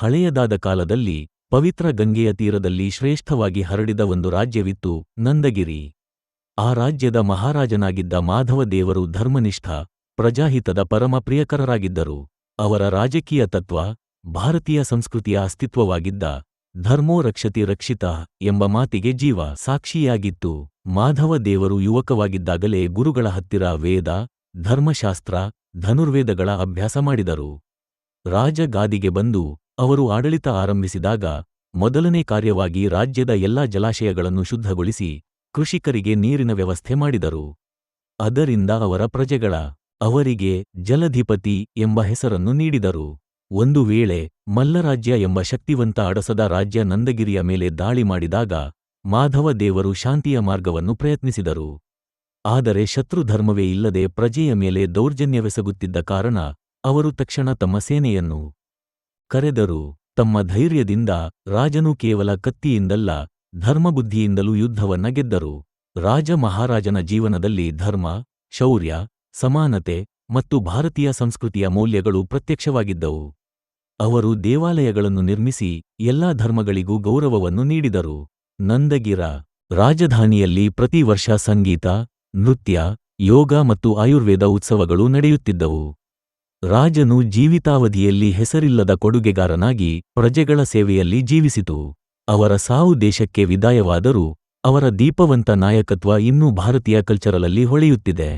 ಹಳೆಯದಾದ ಕಾಲದಲ್ಲಿ ಪವಿತ್ರ ಗಂಗೆಯ ತೀರದಲ್ಲಿ ಶ್ರೇಷ್ಠವಾಗಿ ಹರಡಿದ ಒಂದು ರಾಜ್ಯವಿತ್ತು ನಂದಗಿರಿ. ಆ ರಾಜ್ಯದ ಮಹಾರಾಜನಾಗಿದ್ದ ಮಾಧವ ದೇವರು ಧರ್ಮನಿಷ್ಠ, ಪ್ರಜಾಹಿತದ ಪರಮ ಪ್ರಿಯಕರರಾಗಿದ್ದರು ಅವರ ರಾಜಕೀಯ ತತ್ವ, ಭಾರತೀಯ ಸಂಸ್ಕೃತಿಯ ಅಸ್ತಿತ್ವವಾಗಿದ್ದ ಧರ್ಮೋ ರಕ್ಷತಿ ರಕ್ಷಿತ ಎಂಬ ಮಾತಿಗೆ ಜೀವ ಸಾಕ್ಷಿಯಾಗಿತ್ತು. ಮಾಧವ ದೇವರು ಯುವಕವಾಗಿದ್ದಾಗಲೇ ಗುರುಗಳ ಹತ್ತಿರ ವೇದ, ಧರ್ಮಶಾಸ್ತ್ರ, ಧನುರ್ವೇದಗಳ ಅಭ್ಯಾಸ ಮಾಡಿದರು. ರಾಜಗಾದಿಗೆ ಬಂದು ಅವರು ಆಡಳಿತ ಆರಂಭಿಸಿದಾಗ ಮೊದಲನೇ ಕಾರ್ಯವಾಗಿ ರಾಜ್ಯದ ಎಲ್ಲಾ ಜಲಾಶಯಗಳನ್ನು ಶುದ್ಧಗೊಳಿಸಿ ಕೃಷಿಕರಿಗೆ ನೀರಿನ ವ್ಯವಸ್ಥೆ ಮಾಡಿದರು. ಅದರಿಂದ ಅವರ ಪ್ರಜೆಗಳ ಅವರಿಗೆ ಜಲಧಿಪತಿ ಎಂಬ ಹೆಸರನ್ನು ನೀಡಿದರು. ಒಂದು ವೇಳೆ ಮಲ್ಲರಾಜ್ಯ ಎಂಬ ಶಕ್ತಿವಂತ ಅಡಸದ ರಾಜ್ಯ ನಂದಗಿರಿಯ ಮೇಲೆ ದಾಳಿ ಮಾಡಿದಾಗ ಮಾಧವ ದೇವರು ಶಾಂತಿಯ ಮಾರ್ಗವನ್ನು ಪ್ರಯತ್ನಿಸಿದರು. ಆದರೆ ಶತ್ರುಧರ್ಮವೇ ಇಲ್ಲದೆ ಪ್ರಜೆಯ ಮೇಲೆ ದೌರ್ಜನ್ಯವೆಸಗುತ್ತಿದ್ದ ಕಾರಣ ಅವರು ತಕ್ಷಣ ತಮ್ಮ ಸೇನೆಯನ್ನು ಕರೆದರು ತಮ್ಮ ಧೈರ್ಯದಿಂದ ರಾಜನು ಕೇವಲ ಕತ್ತಿಯಿಂದಲ್ಲ, ಧರ್ಮಬುದ್ಧಿಯಿಂದಲೂ ಯುದ್ಧವನ್ನ ಗೆದ್ದರು. ರಾಜ ಮಹಾರಾಜನ ಜೀವನದಲ್ಲಿ ಧರ್ಮ, ಶೌರ್ಯ, ಸಮಾನತೆ ಮತ್ತು ಭಾರತೀಯ ಸಂಸ್ಕೃತಿಯ ಮೌಲ್ಯಗಳು ಪ್ರತ್ಯಕ್ಷವಾಗಿದ್ದವು. ಅವರು ದೇವಾಲಯಗಳನ್ನು ನಿರ್ಮಿಸಿ ಎಲ್ಲಾ ಧರ್ಮಗಳಿಗೂ ಗೌರವವನ್ನು ನೀಡಿದರು. ನಂದಗಿರ ರಾಜಧಾನಿಯಲ್ಲಿ ಪ್ರತಿ ವರ್ಷ ಸಂಗೀತ, ನೃತ್ಯ, ಯೋಗ ಮತ್ತು ಆಯುರ್ವೇದ ಉತ್ಸವಗಳು ನಡೆಯುತ್ತಿದ್ದವು. ರಾಜನು ಜೀವಿತಾವಧಿಯಲ್ಲಿ ಹೆಸರಿಲ್ಲದ ಕೊಡುಗೆಗಾರನಾಗಿ ಪ್ರಜೆಗಳ ಸೇವೆಯಲ್ಲಿ ಜೀವಿಸಿತು. ಅವರ ಸಾವು ದೇಶಕ್ಕೆ ವಿದಾಯವಾದರೂ ಅವರ ದೀಪವಂತ ನಾಯಕತ್ವ ಇನ್ನೂ ಭಾರತೀಯ ಕಲ್ಚರಲಲ್ಲಿ ಹೊಳೆಯುತ್ತಿದೆ.